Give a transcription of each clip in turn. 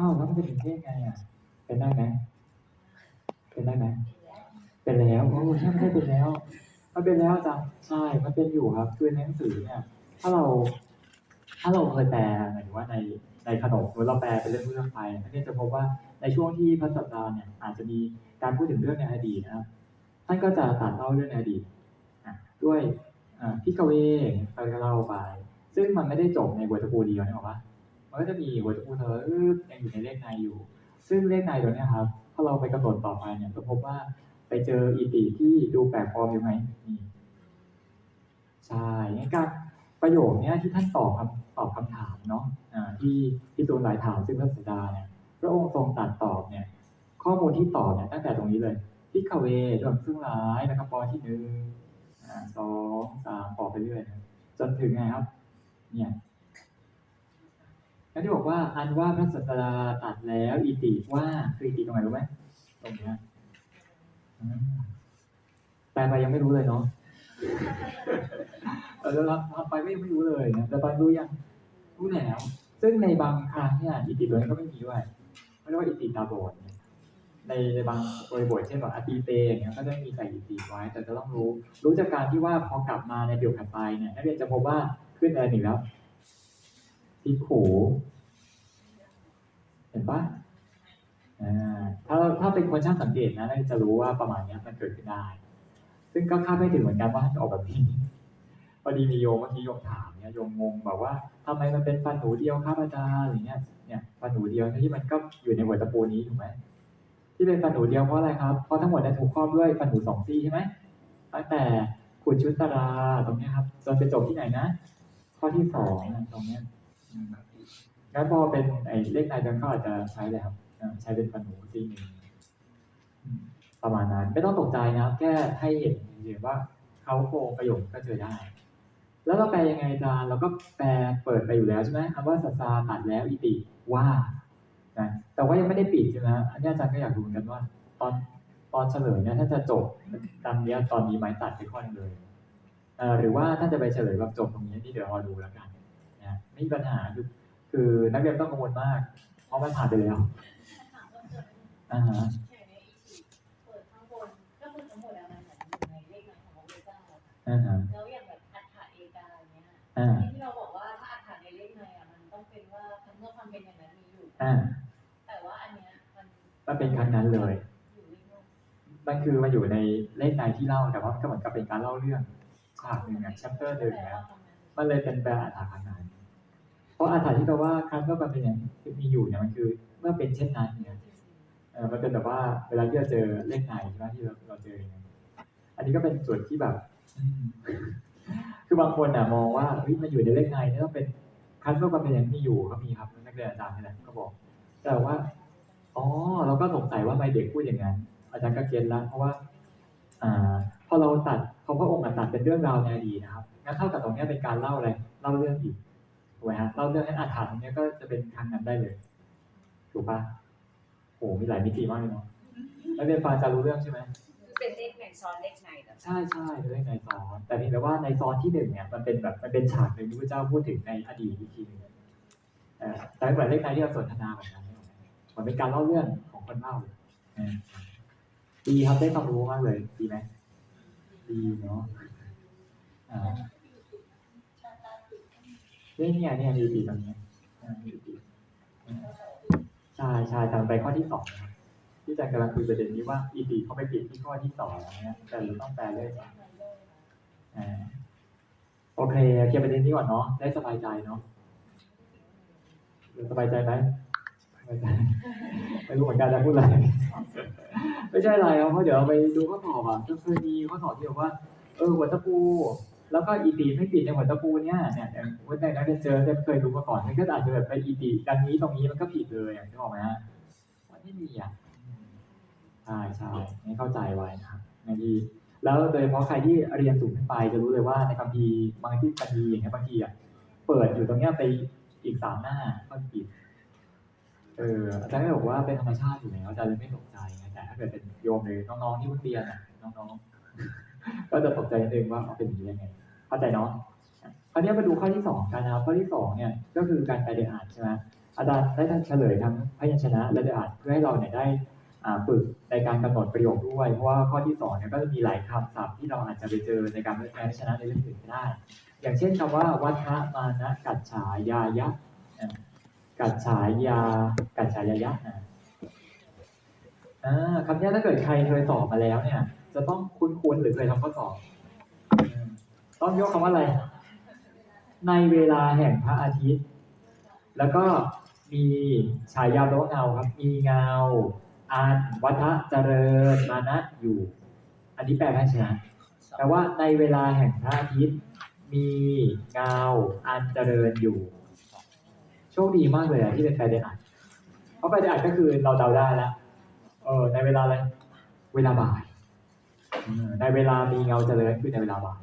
อ้าวแล้วมันจะเป็นเท่ไงอะ เป็นได้ไหมเป็นได้ไหมเป็นแล้วโอ้ใช่ไม่ได้เป็นแล้ว มันเป็นแล้วจ้ะใช่ มันเป็นอยู่ครับ คือในหนังสือเนี่ย ถ้าเรา ถ้าเราเคยแปลหมายถึงว่าในในขนมหรือเราแปลเป็นเรื่องเรื่องๆไปอันนี้จะพบว่าในช่วงที่พระสัปดาห์เนี่ย อาจจะมีการพูดถึงเรื่องในอดีตนะครับท่านก็จะตัดเล่าเรื่องในอดีตด้วยพิกเวไปก็เล่าไป ซึ่งมันไม่ได้จบในบทตะปูเดียวนี่หรอกปะ มันก็จะมีบทตะปูเธออึ๊บยังอยู่ในเลขในอยู่ ซึ่งเลขในตัวนี้ครับถ้าเราไปกำหนดต่อไปเนี่ยจะพบว่าไปเจออีติที่ดูแปลกปลอมอยู่ไหมนี่ใช่งั้นการประโยคเนี้ยที่ท่านตอบคำตอบคำถามเนาะอ่าที่ที่ตูนหลายถามซึ่งพระสดาเนี่ยพระองค์ทรงตัดตอบเนี่ย ข้อมูลที่ตอบเนี่ยตั้งแต่ตรงนี้เลยพิกเวจนซึ่งร้ายนะครับปอที่หนึ่งอ่าสองสามต่อไปเรื่อยจนถึงไงครับ เนี่ย แล้วที่บอกว่าอันว่าพระสัสดาตัดแล้วอิติว่าคืออิติตรงไหนรู้ไหมตรงเนี้ยแปลไปยังไม่รู้เลยเนาะเออแล้วทำไปไม่ไม่รู้เลยนะแต่ตอนรู้ยังรู้แล้วซึ่งในบางครั้งเนี่ยอิติตัวนี้ก็ไม่มีด้วยเขาเรียกว่าอิติตาโบดเนี่ยในในบางบริบทเช่นแบบอติเตอย่างเงี้ยก็จะมีใส่อิติไว้ แต่จะต้องรู้ รู้จากการที่ว่าพอกลับมาในเดี่ยวถัดไปเนี่ยนักเรียนจะพบว่าขึ้นอะไรหนึ่งแล้ว ที่ขูเห็นปะอ่าถ้าถ้าเป็นคนช่างสังเกตนะน่าจะรู้ว่าประมาณเนี้ยมันเกิดขึ้นได้ ซึ่งก็คาดไม่ถึงเหมือนกันว่าจะออกแบบนี้พอดีมีโยมเมื่อกี้โยมถามเนี่ยโยมงงแบบว่าทำไมมันเป็นฟันหนูเดียวครับอาจารย์อะไรเงี้ยเนี่ยฟันหนูเดียวที่มันก็อยู่ในหัวตะปูนี้ถูกไหมที่เป็นฟันหนูเดียวเพราะอะไรครับเพราะทั้งหมดนี่ยถูกครอบด้วยฟันหนูสองซี่ใช่ไหมตั้งแต่ขุดชุดตาราตรงนี้ครับจนไปจบที่ไหนนะ ข้อที่สองตรงนี้ งั้นพอเป็นไอ้เลขในจนเขาอาจจะใช้เลยครับใช้เป็นฟันหนูซี่หนึ่งประมาณนั้น ไม่ต้องตกใจนะแค่ให้เห็นเฉยๆว่าเขาโครงประโยคก็เจอได้ แล้วเราแปลยังไงจารย์เราก็แปลเปิดไปอยู่แล้วใช่ไหมคำว่าสัสาตัดแล้วอิติว่านะแต่ว่ายังไม่ได้ปิดใช่ไหมอันนี้อาจารย์ก็อยากรู้เหมือนกันว่า ตอนตอนเฉลยเนี่ยถ้าจะจบตามนี้ตอนนี้ไม้ตัดไปข้อนึงเลยเอ่อหรือว่าถ้าจะไปเฉลยแบบจบตรงนี้นี่เดี๋ยวรอดูแล้วกัน นะไม่มีปัญหาคือคือนักเรียนไม่ต้องกังวลมาก เพราะมันผ่านไปแล้วถามว่าเกิดอ่าฮะแข่งในอีพีเปิดข้างบนก็คือทั้งหมดอะมันเหมือนอยู่ในเลขในของพระพุทธเจ้าอะค่ะอ่าฮะแล้วอย่างแบบอัฏฐะเอกาอย่างเงี้ยอ่าที่เราบอกว่าถ้าอัฏฐะในเลขในอะมันต้องเป็นว่าเมื่อความเป็นอย่างนั้นมีอยู่อ่าแต่ว่าอันเนี้ยมันมันเป็นครั้งนั้นเลยอยู่เลขนอกมันคือมันอยู่ในเลขในที่เล่าแต่ว่าก็เหมือนกับเป็นการเล่าเรื่องฉากหนึ่งอะ chapter หนึ่งแต่นะว่าตรงนั้นมันเลยเป็นแปลอัฏฐาคนั้นเพ ราะอัฏฐาที่แปลว่าครั้งเมื่อมันเป็นอย่างมีอยู่เนี่ยมันคือ เมื่อเป็นเช่นนั้นเนี่ยเออมันเป็นแบบว่าเวลาที่เราเจอเลขในใช่ไหมที่เราเราเจอเนี่ยอันนี้ก็เป็นส่วนที่แบบคือบางคนอะมองว่าเฮ้ยมันอยู่ในเลขในเนี่ยต้องเป็นครั้งเมื่อมันเป็นอย่างมีอยู่ก็มีครับนักเรียนอาจารย์นี่แหละก็บอก แต่ว่าอ๋อเราก็สงสัยว่าทำไมเด็กพูดอย่างนั้นอาจารย์ก็เก็ตแล้วเพราะว่า อ่าพอเราตัดพอพระองค์ตัดเป็นเรื่องราวในอดีตนะครับงั้นเท่ากับตรงนี้เป็นการเล่าอะไรเล่าเรื่องอีก ถูกไหมฮะเล่าเรื่องให้อาถรรพ์ตรงเนี้ยก็จะเป็นทางนั้นได้เลย ถูกปะโอ้มีหลายมิติมากเลยเนาะแล้วเรียนฟังจะรู้เรื่องใช่ไหมคือเป็นเลขในซ้อนเลขในแต่ใช่ใช่เรื่องในซอน แต่เพียงแต่ว่าในซอนที่หนึ่งเนี่ยมันเป็นแบบมันเป็นฉากหนึ่งที่พระเจ้าพูดถึงในอดีตอีกทีหนึงเออแต่ไม่เหมือนเลขในที่เราสนทนาแบบนั้นมันเป็นการเล่าเรื่องของคนเล่าเออดีครับได้ความรู้มากเลยดีไหมดีเนาะอ่าเนี่เนี่ยเนี่ยมีดีตรงนี้อ่ามีดีใช่ใช่ต่มันไปข้อที่สองที่อาจารย์กำลังคุยประเด็นนี้ว่าอีตีเขาไปปิดที่ข้อที่สองนะแต่เราต้องแปลเลยก่อนอ่าโอเคเคลียร์ประเด็นนี้ก่อนเนาะได้สบายใจเนาะสบายใจไหมสบายใจไม่รู้เหมือนกันจะพูดอะไร ไม่ใช่อะไรครับเพราะเดี๋ยวเราไปดูข้อสอบอะก็เคยมีข้อสอบที่บอกว่า เออหัวตะปู แล้วก็อีตีไม่ปิดในหัวตะปูเนี่ยเนี่ยวันไหนนักเรียนเจอจะเคยรู้มาก่อนมันก็อาจจะแบบไปอีตีดังนี้ตรงนี้มันก็ผิดเลยอย่างที่บอกไหมฮะมันไม่มีอะใช่ใช่ให้เข้าใจไว้นะครับบางทีแล้วโดยเฉพาะใครที่เรียนสูงขึ้นไปจะรู้เลยว่าในคัมภีร์บางที่คัมภีร์อย่างเงี้ยบางทีอะเปิดอยู่ตรงเนี้ยไปอีกสามหน้าก็ผิดเอออาจารย์ก็บอกว่าเป็นธรรมชาติอยู่แล้วอาจารย์เลยไม่ตกใจนะแต่ถ้าเกิดเป็นโยมหรือน้องๆที่เพิ่งเรียนอะน้องๆก็จะตกใจนิดนึงว่าเขาเป็นอย่างนี้ยังไง เข้าใจเนาะคราวนี้มาดูข้อที่สองกันนะครับข้อที่สองเนี่ยก็คือการแปลเดอ่านใช่ไหมอาจารย์ได้ทั้งเฉลยทั้งพยัญชนะและได้อ่านเพื่อให้เราเนี่ยได้ฝึกในการกำหนดประโยคด้วย เพราะว่าข้อที่สองเนี่ยก็จะมีหลายคำศัพท์ที่เราอาจจะไปเจอในการใช้พยัญชนะในเรื่องอื่นก็ได้ อย่างเช่นคำว่าวัฒมานะกัจฉายายะกัจฉายากัจฉายายะอะคำนี้ถ้าเกิดใครเคยสอบมาแล้วเนี่ย จะต้องคุ้นๆหรือเคยทำข้อสอบ ต้องยกคำว่าอะไร ในเวลาแห่งพระอาทิตย์ แล้วก็มีฉายาแปลว่เงาครับ มีเงาอันวัฒเจริญมานะอยู่ อันนี้แปลให้ชนะแปลว่าในเวลาแห่งพระอาทิตย์ มีเงาอันเจริญอยู่ โชคดีมากเลยที่เป็นแปลได้อ่านเพราะแปลได้อ่านก็คือเราเดาได้แล้วเออในเวลาอะไร เวลาบ่ายในเวลามีเงาเจริญคือในเวลาบ่าย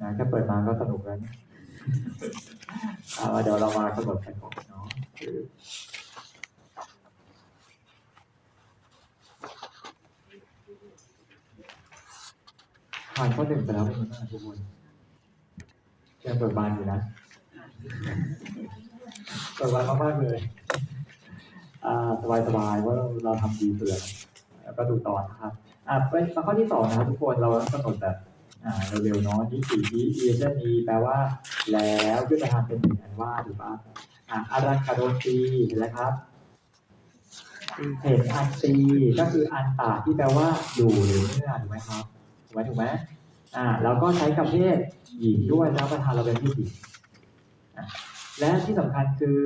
นะแค่เปิดมาก็สนุกแล้วเนี่ยเอาเดี๋ยวเรามากำหนดกันก่อนเนาะคือผ่านข้อหนึ่งไปแล้วเป็นยังไงทุกคนยังเปิดบานอยู่นะเปิดบานมากๆเลยอ่าสบายๆเพราเราทำดีเสือแล้วก็ดูตอนนะครับอ่าเป็นมาข้อที่สองนะครับทุกคนเรากำหนดแบบ เร็วๆเนาะนี่สี่ที่เอเจนีแปลว่า แล้วขึ้นไปทำเป็นหนึ่งอันว่าถูกปะอ่าอารันคาโดตีเห็นแล้วครับเห็นอันตีก็คืออันตาที่แปลว่าอยู่หรือเมื่อถูกไหมครับถูกไหมถูกไหมอ่าแล้วก็ใช้กับเพศหญิงด้วยนะประธานเราเป็นเพศหญิงอ่และที่สำคัญคือ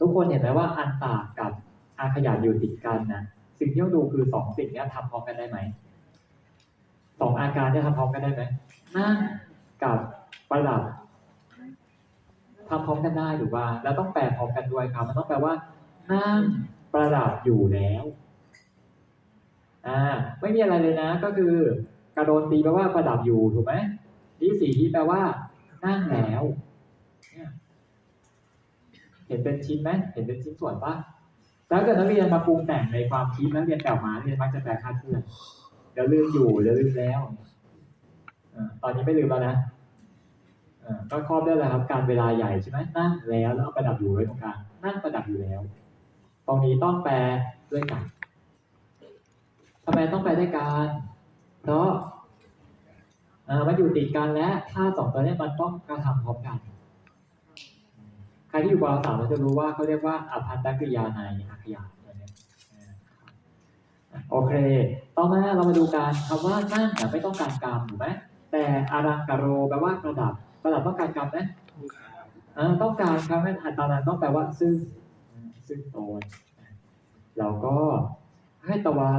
ทุกคนเห็นไหมว่าอันตากับอาขยานอยู่ติดกันนะสิ่งที่ต้องดูคือสองสิ่งเนี้ยทำพร้อมกันได้ไหม สองอาการเนี่ยทำพร้อมกันได้ไหมนั่งกับประดับทำพร้อมกันได้หรือว่า แล้วต้องแปลพร้อมกันด้วยครับมันต้องแปลว่านั่งประดับอยู่แล้วอ่าไม่มีอะไรเลยนะ ก็คือกระโดนตีแปลว่าประดับอยู่ถูกไหมที่สี่ที่แปลว่านั่งแล้วเนี่ยเห็นเป็นชิ้นไหมเห็นเป็นชิ้นส่วนปะแล้วถ้าเกิดนักเรียนมาปรุงแต่งในความคิดนักเรียนแปลออกมานักเรียนมักจะแปลคลาดเคลื่อน เดี๋ยวลืมอยู่เดี๋ยวลืมแล้วอตอนนี้ไม่ลืมแล้วนะก็ครอบได้แล้วครับ การเวลาใหญ่ใช่ไหมนั่งแล้วแล้วประดับอยู่ไว้ตรงกลางนั่งประดับอยู่แล้ว ตรงนี้ต้องแปลด้วยกันทำไมต้องแปลด้วยกันเพราะมันอยู่ติดกันและถ้าสองตัวนี้มันต้องกระทำพร้อมกัน ใครที่อยู่ปสามเราจะรู้ว่าเขาเรียกว่าอภันตกริยาในอาขยานตัวเนี้ยา โอเค ต่อมาเรามาดูการคำว่านั่งเนี่ยไม่ต้องการกรรมถูกไหมแต่อารังกโรแปลว่าประดับ ประดับต้องการกรรมไหมอ่าต้องการครับงั้นอัตตานั้นต้องแปลว่าซึ่งซึ่งตนเราก็ให้ตะวา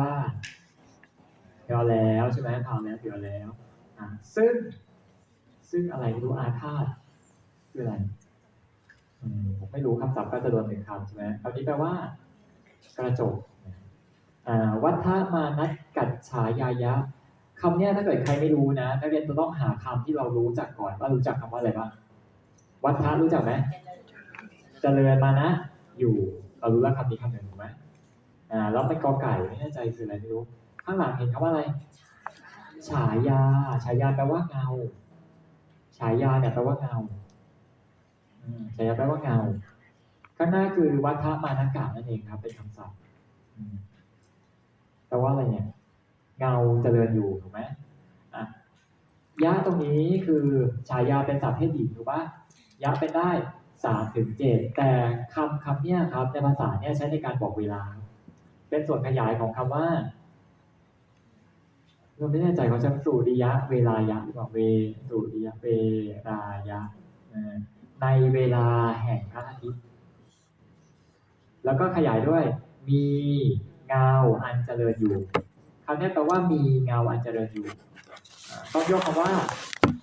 เดียวแล้วใช่ไหมพาวแล้วเดียวแล้วอะซึ่งซึ่งอะไรไม่รู้อาฆาตคืออะไรอืมผมไม่รู้คำศัพท์ก็จะโดนหนึ่งคำใช่ไหมคำนี้แปลว่ากระจกอ่า วัฏมานัดกัดฉายายะคำนี้ถ้าเกิดใครไม่รู้นะนักเรียนจะต้องหาคำที่เรารู้จักก่อนว่ารู้จักคำว่าอะไรบ้างวัฏรู้จักไหมเจริญมานะ อยู่เรารู้แล้วคำนี้คำหนึ่งถูกไหมอ่าแล้วเป็นกอไก่ไม่แน่ใจคืออะไรไม่รู้ ข้างหลังเห็นคำว่าอะไร ฉายา ฉายาแปลว่าเงา ฉายาเนี่ยแปลว่าเงาฉายาแปลว่าเงาข้างหน้าคือวัฏมานากานั่นเองครับ เป็นคำศัพท์ แปลว่าอะไรเนี่ย เงาเจริญอยู่ถูกไหมอะยะตรงนี้คือฉายาเป็นศัพท์เพศหญิงถูกปะยะเป็นได้สามถึงเจ็ดแต่คำคำเนี้ยครับในภาษาเนี้ยใช้ในการบอกเวลา เป็นส่วนขยายของคำว่าเราไม่แน่ใจเขาใช้สุริยะ เวลายะหรือเปล่าเวสุริยะเวลายะในเวลาแห่งพระอาทิตย์ แล้วก็ขยายด้วยมี เงาอันเจริญอยู่คำนี้แปลว่ามีเงาอันเจริญอยู่ต้องยกคำว่า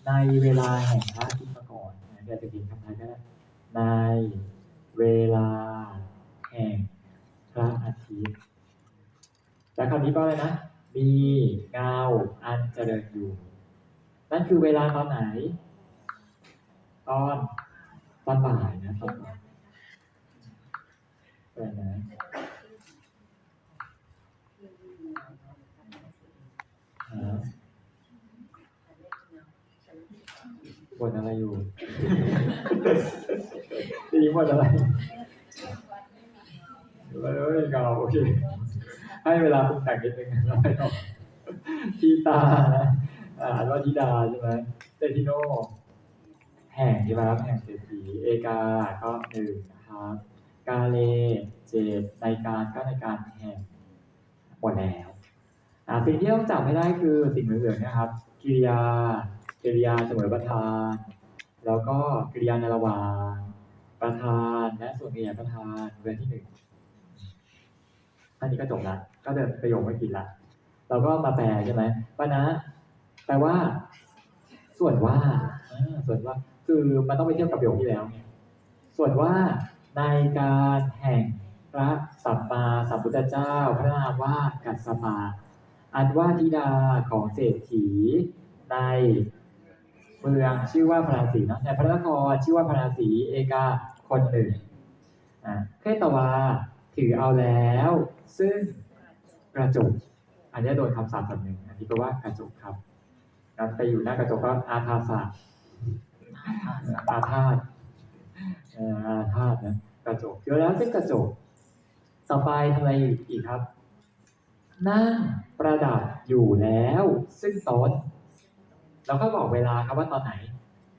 ในเวลาแห่งพระอาทิตย์มาก่อนนะเดี๋ยวจะเขียนคำไทยก็ได้ในเวลาแห่งพระอาทิตย์และคำนี้ก็เลยนะมีเงาอันเจริญอยู่ นั่นคือเวลาตอนไหน ตอนตอนบ่ายนะตอนบ่ายเปิดนะฮะ บ่นอะไรอยู่ตีหมดอะไรเลยเงาโอเคให้เวลาปรุงแต่งนิดนึงแล้วไปต่อทีตานะอ่านว่าธิดาใช่ไหมเตติโนแห่งใช่ไหมครับแห่งเศรษฐีเอกาก็หนึ่งนะครับกาเลเจดในการก็ในการแห่งหมดแล้วอ่าสิ่งที่ต้องจับให้ได้คือสิ่งเหลืองๆเนะครับกิริยา กิริยาเสมอประธาน แล้วก็กิริยาในระหว่างประธานและส่วนกริยาประธานเรื่องที่หนึ่งอันนี้ก็จบละก็เดินประโยคไม่ผิดละเราก็มาแปลใช่ไหมว่านะแปลว่า ส่วนว่าส่วนว่า คือมันต้องไปเทียบกับประโยคที่แล้วไงส่วนว่าในการแห่งพระสัมมาสัมพุทธเจ้า พระนามว่ากัสสปะอันว่าธิดาของเศรษฐีใน เมืองชื่อว่าพระราศีเนอะในพระนครชื่อว่าพระราศีเอกาคนหนึ่งอ่าเพตวาถือเอาแล้ว ซึ่งกระจุกอันนี้โดนคำสาปแบบหนึ่งอันนี้แปลว่ากระจุกครับงั้นไปอยู่หน้ากระจกก็อาทาสะอาธาตเอ่ออาธาตนะกระจกเดี๋ยวแล้วซึ่งกระจก ต่อไปทำอะไรอีกครับนั่งประดับอยู่แล้ว ซึ่งโต๊ะ เราก็บอกเวลาครับว่าตอนไหน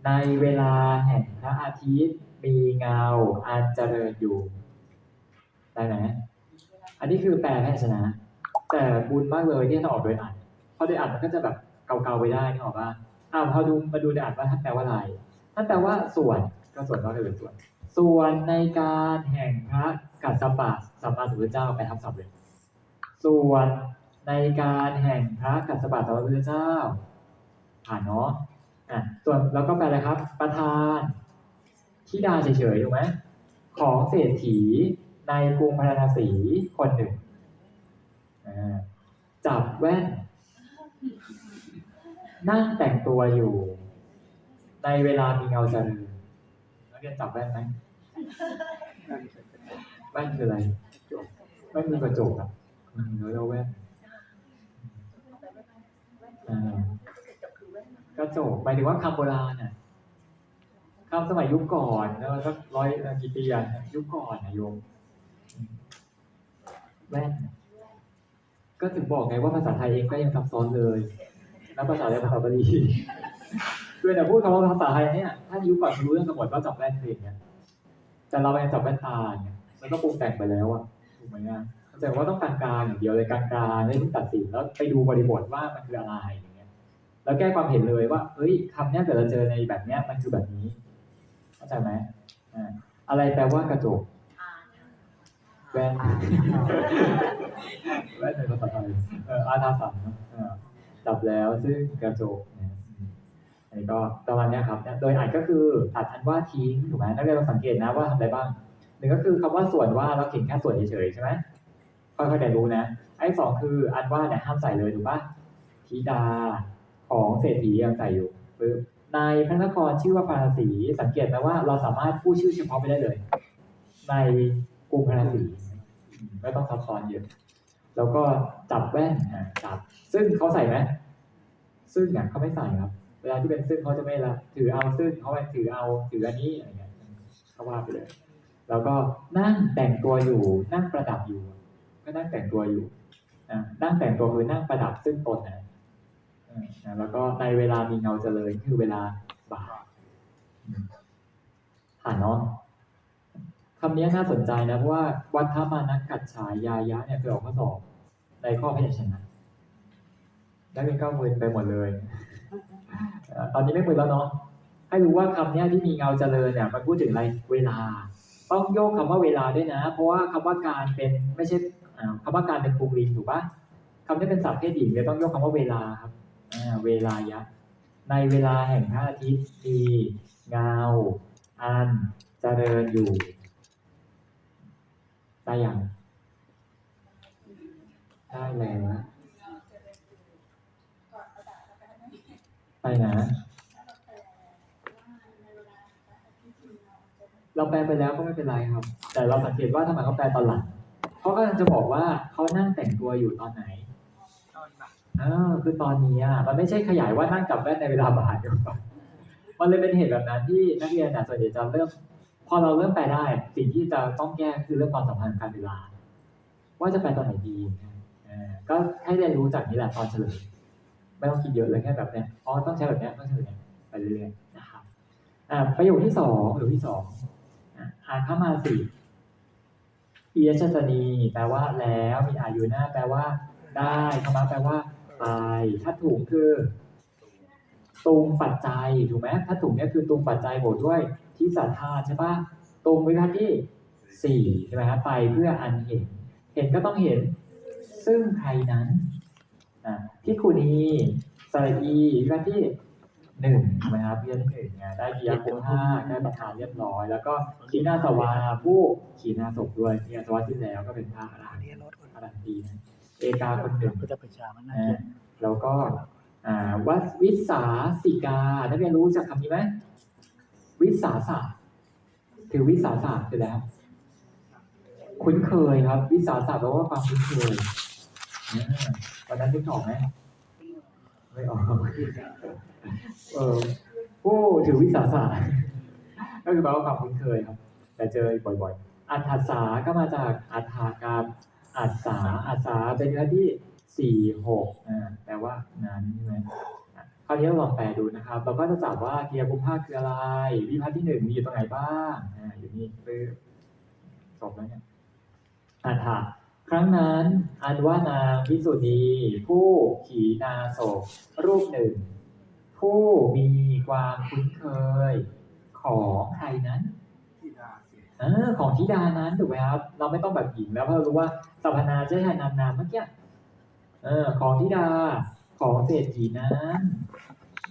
ในเวลาแห่งพระอาทิตย์มีเงาอันเจริญอยู่ได้ไหมอันนี้คือแปลแพทย์ชนะ แต่บุญมากเลยที่ท่านออกโดยอ่านเพราะโดยอ่านมันก็จะแบบเกาๆไปได้นี่ออกป่ะอ้าวพอดูมาดูโดยอ่านว่าท่านแปลว่าอะไรท่านแปลว่าส่วนก็ส่วนก็คือส่วน ส่วนในการแห่งพระกัสสปะสัมมาสัมพุทธเจ้าไปทับศัพท์เลยส่วนในการแห่งพระกัสสปะสัมมาสัมพุทธเจ้า ผ่านเนาะอะส่วนแล้วก็แปลอะไรครับ ประธานทิดาเฉยๆถูกไหมของเศรษฐีในกรุงพาราณสีคนหนึ่งอ่าจับแว่น นั่งแต่งตัวอยู่ ในเวลามีเงาจริญนักเรียนจับแว่นไหมแว่นคืออะไรแว่นคือกระจกอะอืมแล้วเราแว่นอ่า กระจกหมายถึงว่าคำโบราณอะคำสมัยยุคก่อนแล้วสักร้อยกี่ปีอะยุคก่อนนะโยมอืมแว่นก็ถึงบอกไงว่าภาษาไทยเองก็ยังซับซ้อนเลยแล้วภาษาอะไรภาษาบาลีคือแต่พูดคำว่าภาษาไทยเนี่ยถ้ายุคก่อนรู้เรื่องกันหมดว่าจับแว่นเพลงเนี่ยแต่เรายังจับแว่นตาเนี่ยมันก็ปรุงแต่งไปแล้วอะถูกไหมอะแต่ว่าต้องกลางๆอย่างเดียวเลยกางๆไม่ต้องตัดสินแล้วไปดูบริบทว่ามันคืออะไร แล้วแก้ความเห็นเลยว่าเฮ้ยคำเนี้ยเกิดเราเจอในแบบเนี้ยมันคือแบบนี้เข้าใจไหมอ่าอะไรแปลว่ากระจกแว่นแว่นในภาษาไทยเอออาทาสันเนอะเออจับแล้วซึ่งกระจกเนี่ยอืมอันนี้ก็ประมาณเนี้ยครับ โดยอ่านก็คือตัดอันว่าทิ้งถูกไหมนักเรียนลองสังเกตนะว่าทำอะไรบ้างหนึ่งก็คือคำว่าส่วนว่าเราเขียนแค่ส่วนเฉยๆใช่ไหมค่อยๆเรียนรู้นะไอ้สองคืออันว่าเนี่ยห้ามใส่เลยถูกปะธิดา ของเศรษฐียังใส่อยู่ปึ๊บในพระนครชื่อว่าพาราสีสังเกตไหมว่าเราสามารถพูดชื่อเฉพาะไปได้เลย ในกรุงพาราสีไม่ต้องซับซ้อนเยอะแล้วก็จับแว่นจับ ซึ่งเขาใส่ไหมซึ่งเนี่ยเขาไม่ใส่ครับ เวลาที่เป็นซึ่งเขาจะไม่ละถือเอาซึ่งเขาไปถือเอาถืออันนี้อะไรเงี้ยเขาว่าไปเลย แล้วก็นั่งแต่งตัวอยู่ นั่งประดับอยู่ ก็นั่งแต่งตัวอยู่นั่งแต่งตัวคือนั่งประดับซึ่งตนนะอ่า นะแล้วก็ในเวลามีเงาเจริญคือเวลาบ่ายผ่านเนาะคำนี้น่าสนใจนะเพราะว่าวัฒมานักกัจฉายายะเนี่ยเคยออกข้อสอบในข้อพยัญชนะนักเรียนก็มึนไปหมดเลย ตอนนี้ไม่มึนแล้วเนาะให้รู้ว่าคำเนี้ยที่มีเงาเจริญเนี่ยมันพูดถึงอะไรเวลา ต้องโยกคำว่าเวลาด้วยนะ เพราะว่าคำว่าการเป็นไม่ใช่อ่าคำว่าการเป็นภูมิลิงถูกปะคำนี้เป็นศัพท์เพศหญิงเลยต้องโยกคำว่าเวลาครับ เวลายะ ในเวลาแห่งพระอาทิตย์มีเงา อันเจริญอยู่ได้ยังได้แล้วไปนะเราแปลไปแล้วก็ไม่เป็นไรครับ แต่เราสังเกตว่าทำไมเขาแปลตอนหลังเขากำลังจะบอกว่าเขานั่งแต่งตัวอยู่ตอนไหน ออคือตอนนี้อะมันไม่ใช่ขยายว่านั่งกับแว่นในเวลาบ่ายหรือเปล่าเพมันเลยเป็นเหตุแบบนั้นที่นักเรียนอะส่วนใหญ่จะเริ่มพอเราเริ่มแปลได้ สิ่งที่จะต้องแก้คือเรื่องความสัมพันธ์การเวลา ว่าจะแปตอนไหนดีเออก็ให้เรียนรู้จากนี้แหละตอนเฉลยไม่ต้องคิดเยอะเลยแค่แบบเนี้ยอ๋อต้องใช้แบบเนี้ยต้องใช้แบบเนี้ยไปเรื่อยๆนะครับอ่าประโยคที่สองประโยคที่สองอ่านเข้ามาสิเอียชัตนีแปลว่าแล้วมีอายุหน้าแปลว่า ได้คำว่าแปลว่า ไป ถ้าถูกคือตุงปัจจัยถูกไหมถ้าถูกเนี่ยคือตุงปัจจัยบวกด้วยที่สัทธาใช่ปะตุงวิพัฒน์ที่สี่ใช่ไหมครับไปเพื่ออันเห็น เห็นก็ต้องเห็น ซึ่งใครนั้นอ่าที่คูนีสระอีวิพัฒน์ที่หนึ่งใช่ไหมครับเรียนที่หนึ่งไงได้ปิยาคุห้าได้ประธานเรียบร้อย แล้วก็ขีนาสวาผู้ขีนาศพด้วยขีนาสวาที่แล้วก็เป็นพระอรหันต์อรหันต์ดีนะ เอกาคนหนึ่งก็จะประชามันน่าอ่าเกลียดแล้วก็อ่าวัดวิสาสิกานักเรียนรู้จักคำนี้ไหมวิสาสะคือวิสาสะคือแล้ว คุ้นเคยครับ วิสาสะแปลว่าความคุ้นเคยอ่าวันนั้นนึกออกไหมไม่ออกเออผู้ถือวิสาสะก็คือแปลว่าความคุ้นเคยครับ แต่เจอบ่อยๆอัฏฐสาก็มาจากอัฏฐการ อัฏสาอัฏสาเป็นเนื้อที่สี่หกอ่าแปลว่านั้นใช่ไหมคราวนี้เราลองแปลดูนะครับ เราก็จะจับว่าเกียร์กุมภาคืออะไร วิพัฒน์ที่หนึ่งมีอยู่ตรงไหนบ้างอ่าอยู่นี่ปึ๊บจบแล้วเนี่ยอัฐะครั้งนั้นอันว่านางพิสุณีผู้ขีนาโศกรูปหนึ่ง ผู้มีความคุ้นเคย ของใครนั้น อของธิดานั้นถูกไหมครับ เราไม่ต้องแบบหญิงแล้วเพราะรู้ว่าสรรพนาจะแทนนามนามเมื่อกี้เออของธิดาของเศรษฐีนั้น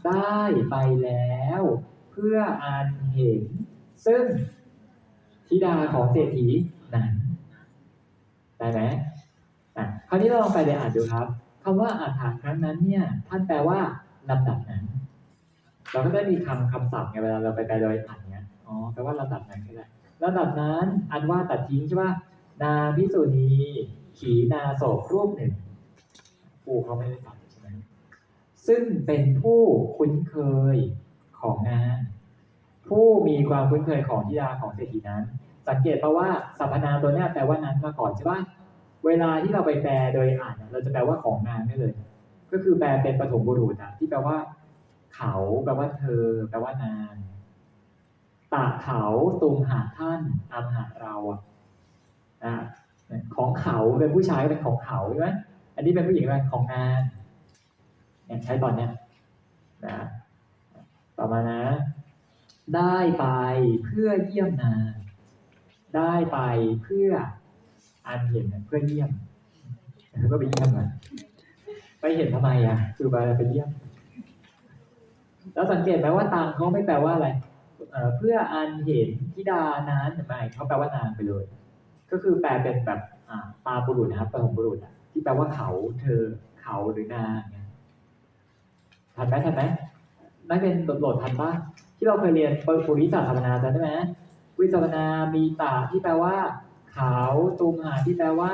ได้ไปแล้ว เพื่ออันเห็น ซึ่งธิดาของเศรษฐีนั้นได้ไหมอะคราวนี้เราลองไปเลยอ่านดูครับคำว่าอาถรรพ์ครั้งนั้นเนี่ยท่านแปลว่าลำดับนั้น เราก็ได้มีคำคำศัพท์ไงเวลาเราไปแปโดยอ่านเนี้ยอ๋อแปลว่าลำดับนั้นก็ได้ ระดับนั้นอันว่าตัดทิ้งใช่ป่ะนาพิสุณีขีนาโศกรูปหนึ่งผู้เขาไม่ได้ตัดใช่ไหมซึ่งเป็นผู้คุ้นเคยของนางผู้มีความคุ้นเคยของธิดาของเศรษฐีนั้น สังเกตเพราะว่าสรรพนามตัวนี้แปลว่านั้นมาก่อนใช่ป่ะเวลาที่เราไปแปลโดยอ่านเราจะแปลว่าของนางได้เลย ก็คือแปลเป็นปฐมบุรุษอะที่แปลว่า เขาแปลว่าเธอ แปลว่านาง ตาเขาตุมหาท่านอามหาเราอะของเขาเป็นผู้ชายก็เป็นของเขาใช่ไหมอันนี้เป็นผู้หญิงเป็นของนางเนี่ยใช้ตอนเนี้ยนะต่อมานะ ได้ไปเพื่อเยี่ยมนางได้ไปเพื่ออันเห็นเพื่อเยี่ยมก็ไปเยี่ยมอะไปเห็นทำไมอะ คือไปไปเยี่ยม แล้วสังเกตไหมว่าตามเขาไม่แปลว่าอะไร เพื่ออันเห็นธิดานั้นไม่เขาแปลว่านางไปเลย ก็คือแปลเป็นแบบอ่าตาบุรุษนะครับปฐมบุรุษที่แปลว่าเขาเธอเขาหรือนางทันไหมทันไหมนักเรียนโหลดทันปะที่เราเคยเรียนปุริสาสรรพนาจำได้ไหมปุริสาสรรพนามีตาที่แปลว่าเขาตูมหาที่แปลว่า